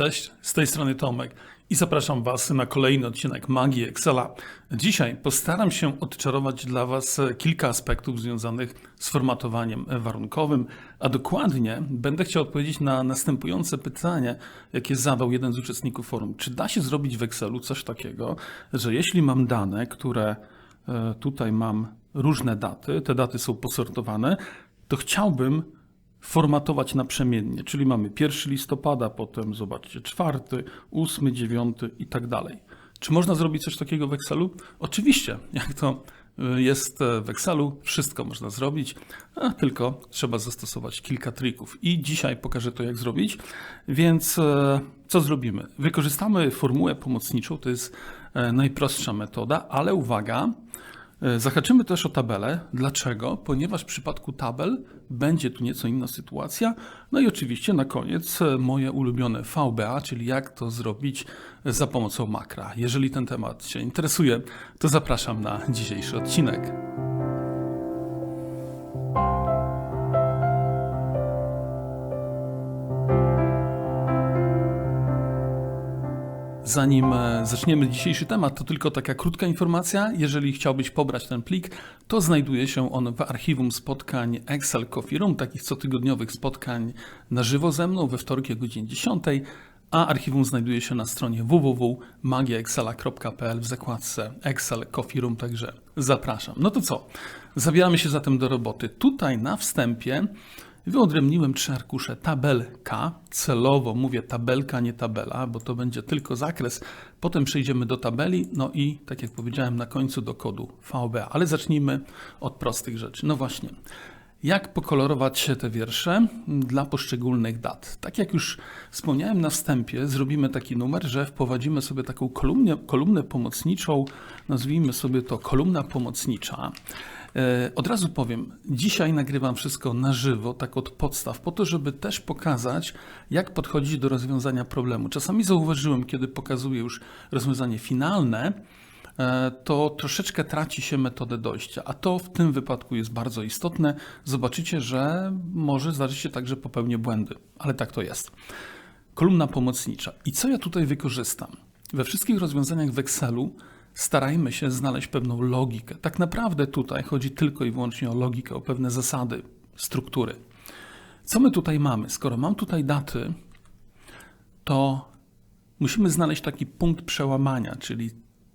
Cześć, z tej strony Tomek i zapraszam Was na kolejny odcinek Magii Excela. Dzisiaj postaram się odczarować dla Was kilka aspektów związanych z formatowaniem warunkowym, a dokładnie będę chciał odpowiedzieć na następujące pytanie, jakie zadał jeden z uczestników forum. Czy da się zrobić w Excelu coś takiego, że jeśli mam dane, które e, tutaj mam różne daty, te daty są posortowane, to chciałbym formatować naprzemiennie, czyli mamy 1 listopada, potem zobaczcie 4, 8, 9 i tak dalej. Czy można zrobić coś takiego w Excelu? Oczywiście, jak to y, jest w Excelu, wszystko można zrobić, tylko trzeba zastosować kilka trików. I dzisiaj pokażę to, jak zrobić. Więc e, co zrobimy? Wykorzystamy formułę pomocniczą, to jest e, najprostsza metoda, ale uwaga, E, zahaczymy też o tabelę. Dlaczego? Ponieważ w przypadku tabel będzie tu nieco inna sytuacja. No i oczywiście na koniec e, moje ulubione VBA, czyli jak to zrobić za pomocą makra. Jeżeli ten temat Cię interesuje, to zapraszam na dzisiejszy odcinek. Zanim e, zaczniemy dzisiejszy temat, to tylko taka krótka informacja. Jeżeli chciałbyś pobrać ten plik, to znajduje się on w archiwum spotkań Excel Coffee Room, takich cotygodniowych spotkań na żywo ze mną we wtorki o godzinie 10, a archiwum znajduje się na stronie www.magiaexcela.pl w zakładce Excel Coffee Room, także zapraszam. No to co? Zabieramy się zatem do roboty. Tutaj na wstępie Wyodrębniłem trzy arkusze tabelka, celowo mówię tabelka, nie tabela, bo to będzie tylko zakres. Potem przejdziemy do tabeli, no i tak jak powiedziałem na końcu do kodu VBA. Ale zacznijmy od prostych rzeczy. No właśnie, jak pokolorować te wiersze dla poszczególnych dat? Tak jak już wspomniałem na wstępie, zrobimy taki numer, że wprowadzimy sobie taką kolumnę, kolumnę pomocniczą, nazwijmy sobie to kolumna pomocnicza. E, od razu powiem, dzisiaj nagrywam wszystko na żywo, tak od podstaw, po to, żeby też pokazać, jak podchodzić do rozwiązania problemu. Czasami zauważyłem, kiedy pokazuję już rozwiązanie finalne, e, to troszeczkę traci się metodę dojścia, a to w tym wypadku jest bardzo istotne. Zobaczycie, że może zdarzyć się tak, że popełnię błędy, ale tak to jest. Kolumna pomocnicza. I co ja tutaj wykorzystam? We wszystkich rozwiązaniach w Excelu starajmy się znaleźć pewną logikę. Tak naprawdę tutaj chodzi tylko i wyłącznie o logikę, o pewne zasady, struktury. Co my tutaj mamy? Skoro mam tutaj daty, to musimy znaleźć taki punkt przełamania, czyli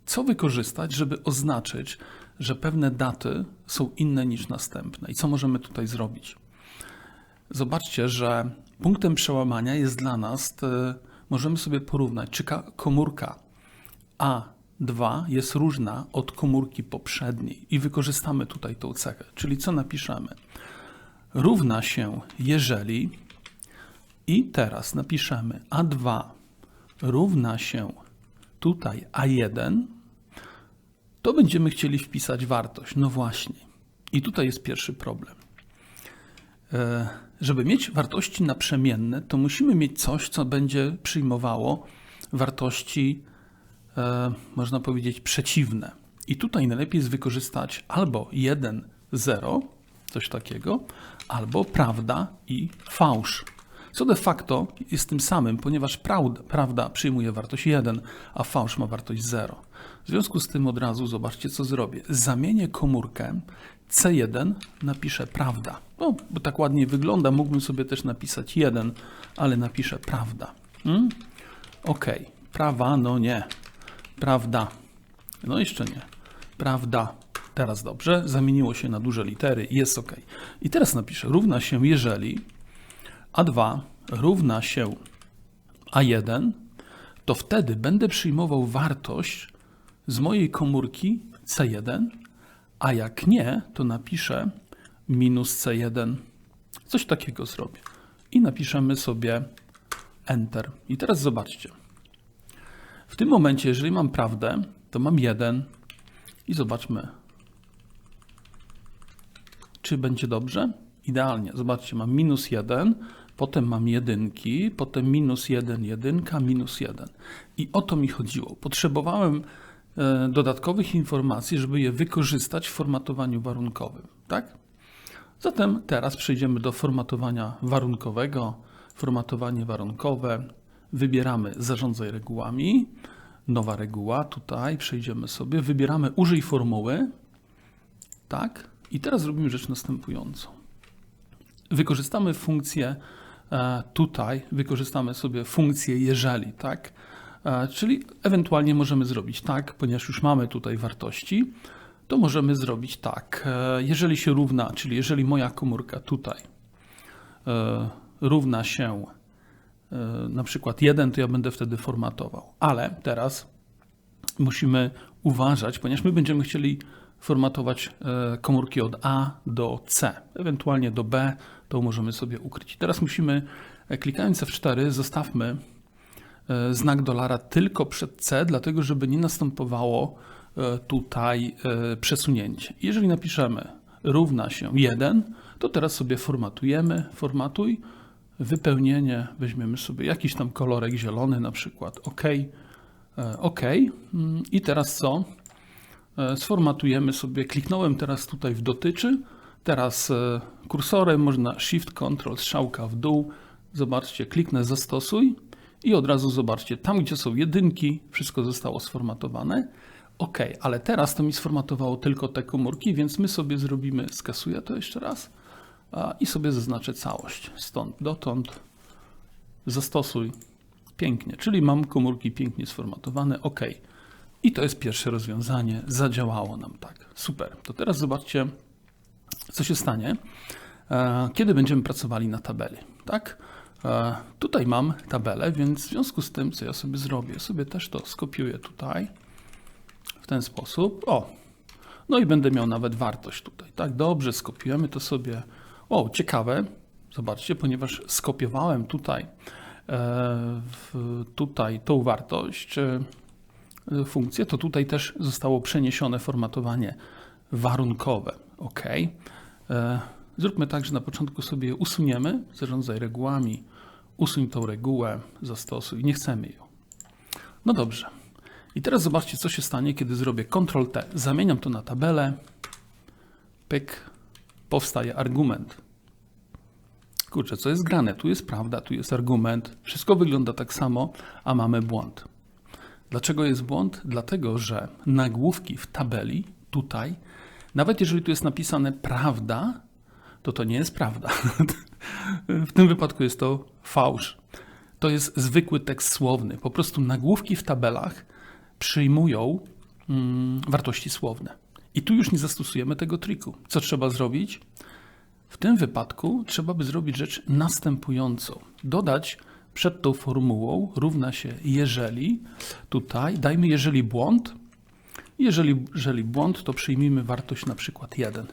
co wykorzystać, żeby oznaczyć, że pewne daty są inne niż następne. I co możemy tutaj zrobić? Zobaczcie, że punktem przełamania jest dla nas, możemy sobie porównać, czy komórka A 2 jest różna od komórki poprzedniej i wykorzystamy tutaj tą cechę. Czyli co napiszemy? Równa się jeżeli i teraz napiszemy A2 równa się tutaj A1, to będziemy chcieli wpisać wartość. No właśnie. I tutaj jest pierwszy problem. E, żeby mieć wartości naprzemienne, to musimy mieć coś, co będzie przyjmowało wartości można powiedzieć, przeciwne. I tutaj najlepiej jest wykorzystać albo 1, 0, coś takiego, albo prawda i fałsz. Co de facto jest tym samym, ponieważ prawda, prawda przyjmuje wartość 1, a fałsz ma wartość 0. W związku z tym od razu zobaczcie, co zrobię. Zamienię komórkę C1, napiszę prawda. No, bo tak ładnie wygląda, mógłbym sobie też napisać 1, ale napiszę prawda. Hmm? Ok, prawa, no nie. Prawda. No jeszcze nie. Prawda. Teraz dobrze. Zamieniło się na duże litery jest ok. I teraz napiszę równa się jeżeli A2 równa się A1, to wtedy będę przyjmował wartość z mojej komórki C1, a jak nie, to napiszę minus C1. Coś takiego zrobię. I napiszemy sobie Enter. I teraz zobaczcie. W tym momencie, jeżeli mam prawdę, to mam jeden i zobaczmy, czy będzie dobrze. Idealnie. Zobaczcie, mam minus jeden, potem mam jedynki, potem minus jeden, jedynka, minus jeden. I o to mi chodziło. Potrzebowałem e, dodatkowych informacji, żeby je wykorzystać w formatowaniu warunkowym. Tak? Zatem teraz przejdziemy do formatowania warunkowego. Formatowanie warunkowe Wybieramy zarządzaj regułami, nowa reguła, tutaj przejdziemy sobie, wybieramy użyj formuły, tak, i teraz zrobimy rzecz następującą. Wykorzystamy funkcję e, tutaj, wykorzystamy sobie funkcję jeżeli, tak, E, czyli ewentualnie możemy zrobić tak, ponieważ już mamy tutaj wartości, to możemy zrobić tak. E, jeżeli się równa, czyli jeżeli moja komórka tutaj równa się na przykład 1, to ja będę wtedy formatował. Ale teraz musimy uważać, ponieważ my będziemy chcieli formatować komórki od A do C, ewentualnie do B, to możemy sobie ukryć. Teraz musimy, klikając F4, zostawmy E, znak dolara tylko przed C, dlatego żeby nie następowało e, tutaj e, przesunięcie. Jeżeli napiszemy równa się 1, to teraz sobie formatujemy, formatuj, wypełnienie, weźmiemy sobie jakiś tam kolorek zielony na przykład, OK, OK. Mm, i teraz co? Sformatujemy sobie, kliknąłem teraz tutaj w dotyczy, teraz kursorem można Shift Ctrl strzałka w dół, zobaczcie, kliknę zastosuj, i od razu zobaczcie, tam gdzie są jedynki, wszystko zostało sformatowane. OK, ale teraz to mi sformatowało tylko te komórki, więc my sobie zrobimy, skasuję to jeszcze raz i sobie zaznaczę całość. Stąd dotąd zastosuj pięknie, czyli mam komórki pięknie sformatowane. OK. I to jest pierwsze rozwiązanie. Zadziałało nam tak. Super. To teraz zobaczcie, co się stanie, kiedy będziemy pracowali na tabeli. Tak? E, tutaj mam tabelę, więc w związku z tym, co ja sobie zrobię, sobie też to skopiuję tutaj w ten sposób. O, no i będę miał nawet wartość tutaj. Tak, dobrze, skopiujemy to sobie. O, ciekawe, zobaczcie, ponieważ skopiowałem tutaj, e, tutaj tą wartość, e, funkcję, to tutaj też zostało przeniesione formatowanie warunkowe. OK. Zróbmy tak, że na początku sobie usuniemy, zarządzaj regułami, usuń tą regułę, zastosuj, nie chcemy ją. No dobrze. I teraz zobaczcie, co się stanie, kiedy zrobię Ctrl-T. Zamieniam to na tabelę. Pyk. Powstaje argument. Kurczę, co jest grane? Tu jest prawda, tu jest argument. Wszystko wygląda tak samo, a mamy błąd. Dlaczego jest błąd? Dlatego, że nagłówki w tabeli tutaj, nawet jeżeli tu jest napisane prawda, to to nie jest prawda. w tym wypadku jest to fałsz. To jest zwykły tekst słowny. Po prostu nagłówki w tabelach przyjmują mm, wartości słowne. I tu już nie zastosujemy tego triku. Co trzeba zrobić? W tym wypadku trzeba by zrobić rzecz następującą. Dodać przed tą formułą równa się jeżeli, tutaj dajmy jeżeli błąd. Jeżeli, jeżeli błąd, to przyjmijmy wartość na przykład 1.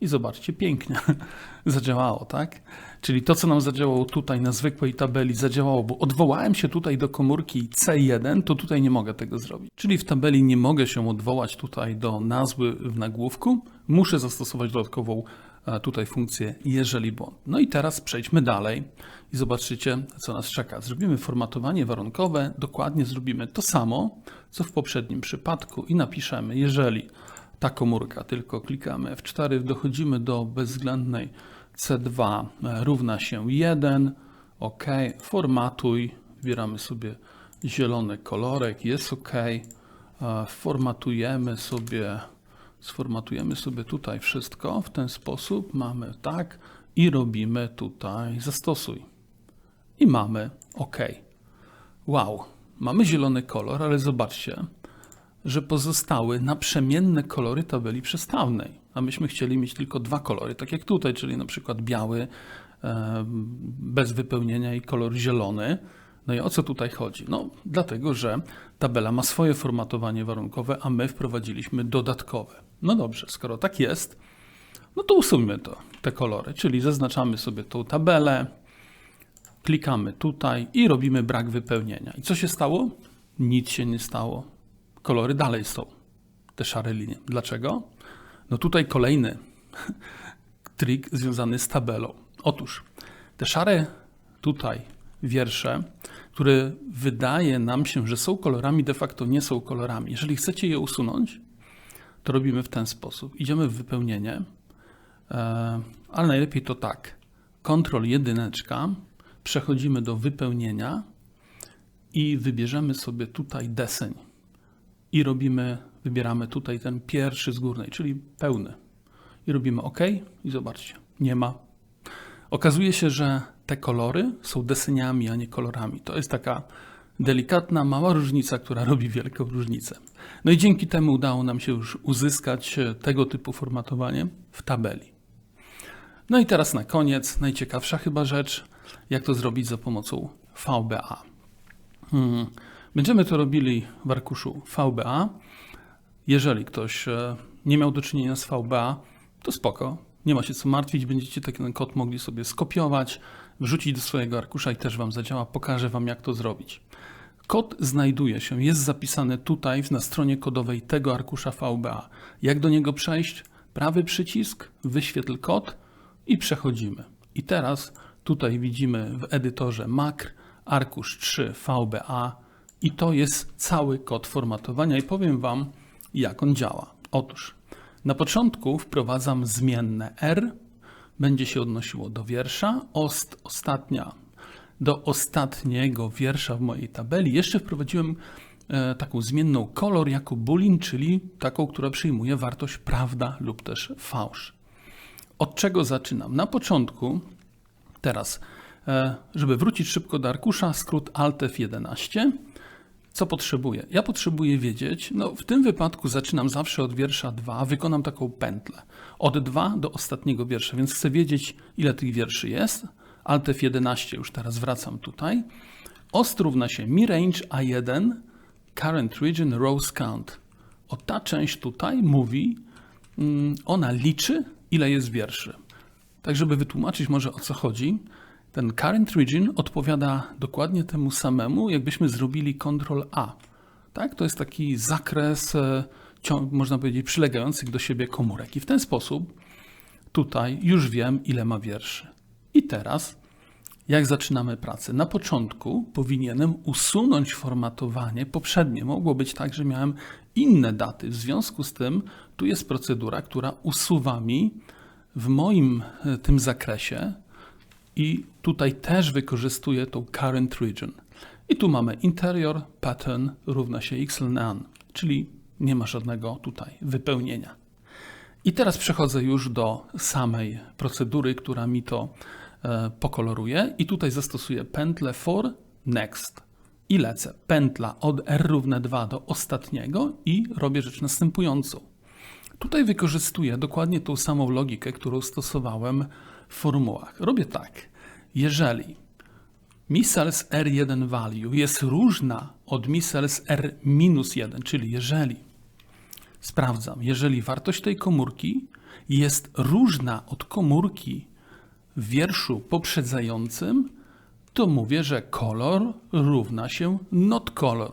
I zobaczcie, pięknie zadziałało, tak? Czyli to, co nam zadziałało tutaj na zwykłej tabeli, zadziałało, bo odwołałem się tutaj do komórki C1, to tutaj nie mogę tego zrobić. Czyli w tabeli nie mogę się odwołać tutaj do nazwy w nagłówku, muszę zastosować dodatkową tutaj funkcję jeżeli błąd. No i teraz przejdźmy dalej i zobaczycie, co nas czeka. Zrobimy formatowanie warunkowe, dokładnie zrobimy to samo, co w poprzednim przypadku i napiszemy jeżeli ta komórka, tylko klikamy F4, dochodzimy do bezwzględnej C2 e, równa się 1, OK, formatuj, wybieramy sobie zielony kolorek, jest OK, e, formatujemy sobie, sformatujemy sobie tutaj wszystko w ten sposób, mamy tak i robimy tutaj zastosuj i mamy OK. Wow, mamy zielony kolor, ale zobaczcie, że pozostały naprzemienne kolory tabeli przestawnej, a myśmy chcieli mieć tylko dwa kolory, tak jak tutaj, czyli na przykład biały bez wypełnienia i kolor zielony. No i o co tutaj chodzi? No, dlatego, że tabela ma swoje formatowanie warunkowe, a my wprowadziliśmy dodatkowe. No dobrze, skoro tak jest, no to usuńmy to, te kolory, czyli zaznaczamy sobie tą tabelę, klikamy tutaj i robimy brak wypełnienia. I co się stało? Nic się nie stało kolory dalej są, te szare linie. Dlaczego? No tutaj kolejny trik związany z tabelą. Otóż te szare tutaj wiersze, które wydaje nam się, że są kolorami, de facto nie są kolorami. Jeżeli chcecie je usunąć, to robimy w ten sposób. Idziemy w wypełnienie, e, ale najlepiej to tak. Ctrl jedyneczka, przechodzimy do wypełnienia i wybierzemy sobie tutaj deseń i robimy, wybieramy tutaj ten pierwszy z górnej, czyli pełny. I robimy OK i zobaczcie, nie ma. Okazuje się, że te kolory są deseniami, a nie kolorami. To jest taka delikatna, mała różnica, która robi wielką różnicę. No i dzięki temu udało nam się już uzyskać e, tego typu formatowanie w tabeli. No i teraz na koniec, najciekawsza chyba rzecz, jak to zrobić za pomocą VBA. Hmm. Będziemy to robili w arkuszu VBA. Jeżeli ktoś e, nie miał do czynienia z VBA, to spoko, nie ma się co martwić, będziecie taki kod mogli sobie skopiować, wrzucić do swojego arkusza i też Wam zadziała. Pokażę Wam, jak to zrobić. Kod znajduje się, jest zapisany tutaj na stronie kodowej tego arkusza VBA. Jak do niego przejść? Prawy przycisk, wyświetl kod i przechodzimy. I teraz tutaj widzimy w edytorze makr arkusz 3 VBA i to jest cały kod formatowania i powiem Wam, jak on działa. Otóż na początku wprowadzam zmienne R, będzie się odnosiło do wiersza, ost, ostatnia do ostatniego wiersza w mojej tabeli. Jeszcze wprowadziłem e, taką zmienną kolor jako boolean, czyli taką, która przyjmuje wartość prawda lub też fałsz. Od czego zaczynam? Na początku, teraz, e, żeby wrócić szybko do arkusza, skrót Alt F11 co potrzebuję? Ja potrzebuję wiedzieć, no w tym wypadku zaczynam zawsze od wiersza 2, wykonam taką pętlę. Od 2 do ostatniego wiersza, więc chcę wiedzieć, ile tych wierszy jest. Alt F11 już teraz wracam tutaj. Ost równa się mi range A1 current region rows count. O ta część tutaj mówi, mm, ona liczy, ile jest wierszy. Tak, żeby wytłumaczyć może o co chodzi, ten current region odpowiada dokładnie temu samemu, jakbyśmy zrobili Ctrl A. Tak? To jest taki zakres, e, można powiedzieć, przylegających do siebie komórek. I w ten sposób tutaj już wiem, ile ma wierszy. I teraz, jak zaczynamy pracę? Na początku powinienem usunąć formatowanie poprzednie. Mogło być tak, że miałem inne daty. W związku z tym tu jest procedura, która usuwa mi w moim e, tym zakresie i tutaj też wykorzystuję tą current region. I tu mamy interior pattern równa się xln, czyli nie ma żadnego tutaj wypełnienia. I teraz przechodzę już do samej procedury, która mi to e, pokoloruje i tutaj zastosuję pętlę for next i lecę. Pętla od r równe 2 do ostatniego i robię rzecz następującą. Tutaj wykorzystuję dokładnie tą samą logikę, którą stosowałem w formułach. Robię tak. Jeżeli misels R1 value jest różna od misels R-1, czyli jeżeli sprawdzam, jeżeli wartość tej komórki jest różna od komórki w wierszu poprzedzającym, to mówię, że kolor równa się not color.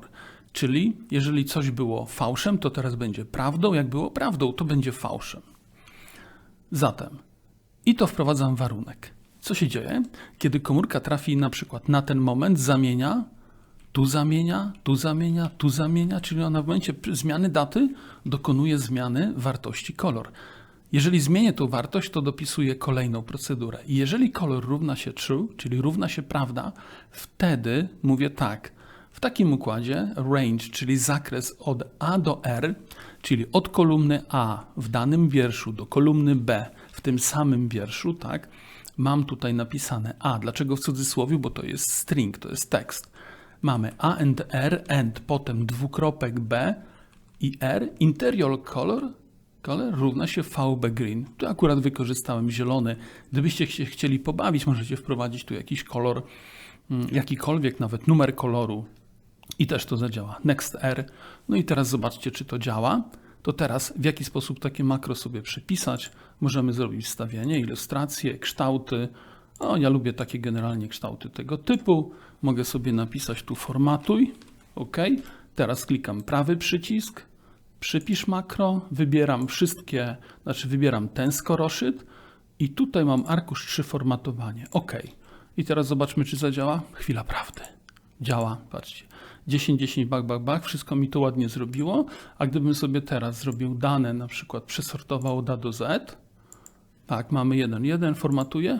Czyli jeżeli coś było fałszem, to teraz będzie prawdą, jak było prawdą, to będzie fałszem. Zatem i to wprowadzam warunek. Co się dzieje? Kiedy komórka trafi na przykład na ten moment, zamienia, tu zamienia, tu zamienia, tu zamienia, czyli ona w momencie zmiany daty dokonuje zmiany wartości kolor. Jeżeli zmienię tą wartość, to dopisuję kolejną procedurę. I jeżeli kolor równa się true, czyli równa się prawda, wtedy mówię tak. W takim układzie range, czyli zakres od A do R, czyli od kolumny A w danym wierszu do kolumny B w tym samym wierszu, tak, mam tutaj napisane A. Dlaczego w cudzysłowie? Bo to jest string, to jest tekst. Mamy A and R and potem dwukropek B i R. Interior color, color równa się VB green. Tu akurat wykorzystałem zielony. Gdybyście się chcieli pobawić, możecie wprowadzić tu jakiś kolor, mm, jakikolwiek, nawet numer koloru i też to zadziała. Next R. No i teraz zobaczcie, czy to działa to teraz w jaki sposób takie makro sobie przypisać? Możemy zrobić wstawienie, ilustracje, kształty. O, ja lubię takie generalnie kształty tego typu. Mogę sobie napisać tu formatuj. OK. Teraz klikam prawy przycisk, przypisz makro, wybieram wszystkie, znaczy wybieram ten skoroszyt i tutaj mam arkusz 3 formatowanie. OK. I teraz zobaczmy, czy zadziała. Chwila prawdy. Działa, patrzcie. 10, 10, bak, bak, bak, wszystko mi to ładnie zrobiło, a gdybym sobie teraz zrobił dane, na przykład przesortował od A do Z, tak, mamy 1, 1, formatuję,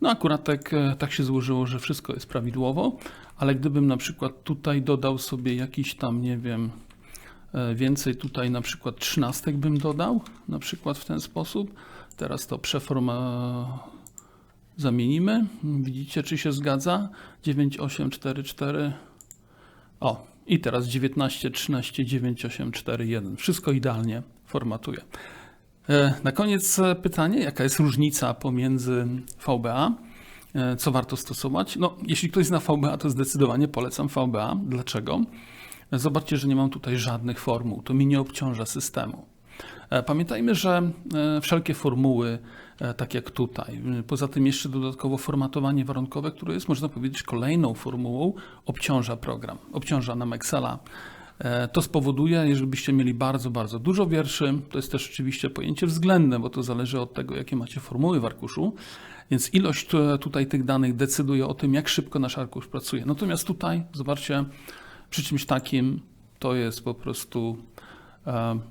No akurat tak, e, tak się złożyło, że wszystko jest prawidłowo, ale gdybym na przykład tutaj dodał sobie jakiś tam, nie wiem, e, więcej tutaj na przykład trzynastek bym dodał, na przykład w ten sposób. Teraz to przeforma zamienimy. Widzicie, czy się zgadza? 9, 8, 4, 4. O, i teraz 19, 13, 9, 8, 4, 1. Wszystko idealnie formatuje. E, Na koniec e, pytanie, jaka jest różnica pomiędzy VBA? E, Co warto stosować? No, jeśli ktoś zna VBA, to zdecydowanie polecam VBA. Dlaczego? Zobaczcie, że nie mam tutaj żadnych formuł. To mi nie obciąża systemu. E, Pamiętajmy, że e, wszelkie formuły, e, tak jak tutaj, poza tym jeszcze dodatkowo formatowanie warunkowe, które jest, można powiedzieć, kolejną formułą, obciąża program, obciąża nam Excela. To spowoduje, jeżeli byście mieli bardzo, bardzo dużo wierszy, to jest też oczywiście pojęcie względne, bo to zależy od tego, jakie macie formuły w arkuszu, więc ilość tutaj tych danych decyduje o tym, jak szybko nasz arkusz pracuje. Natomiast tutaj, zobaczcie, przy czymś takim to jest po prostu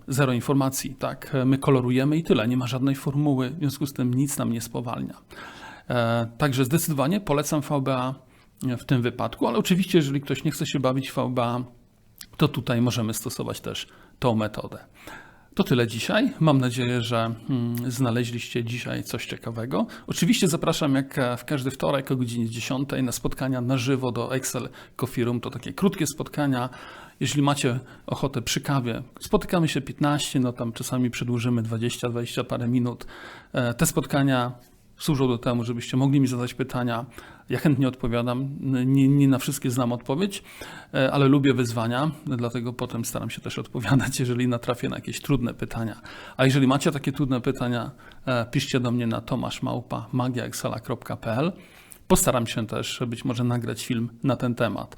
zero informacji, tak? My kolorujemy i tyle, nie ma żadnej formuły, w związku z tym nic nam nie spowalnia. E, Także zdecydowanie polecam VBA w tym wypadku, ale oczywiście, jeżeli ktoś nie chce się bawić VBA, to tutaj możemy stosować też tą metodę. To tyle dzisiaj. Mam nadzieję, że mm, znaleźliście dzisiaj coś ciekawego. Oczywiście zapraszam jak e, w każdy wtorek o godzinie 10 na spotkania na żywo do Excel Coffee Room. To takie krótkie spotkania. Jeśli macie ochotę przy kawie, spotykamy się 15, no tam czasami przedłużymy 20, 20 parę minut. E, Te spotkania służą do temu, żebyście mogli mi zadać pytania. Ja chętnie odpowiadam. Nie, nie na wszystkie znam odpowiedź, e, ale lubię wyzwania, dlatego potem staram się też odpowiadać, jeżeli natrafię na jakieś trudne pytania. A jeżeli macie takie trudne pytania, e, piszcie do mnie na tomaszmałpa.magiaexcela.pl. Postaram się też być może nagrać film na ten temat.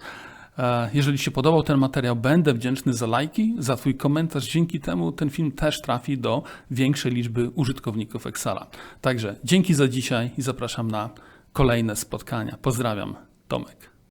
E, Jeżeli się podobał ten materiał, będę wdzięczny za lajki, za Twój komentarz. Dzięki temu ten film też trafi do większej liczby użytkowników Excela. Także dzięki za dzisiaj i zapraszam na kolejne spotkania. Pozdrawiam, Tomek.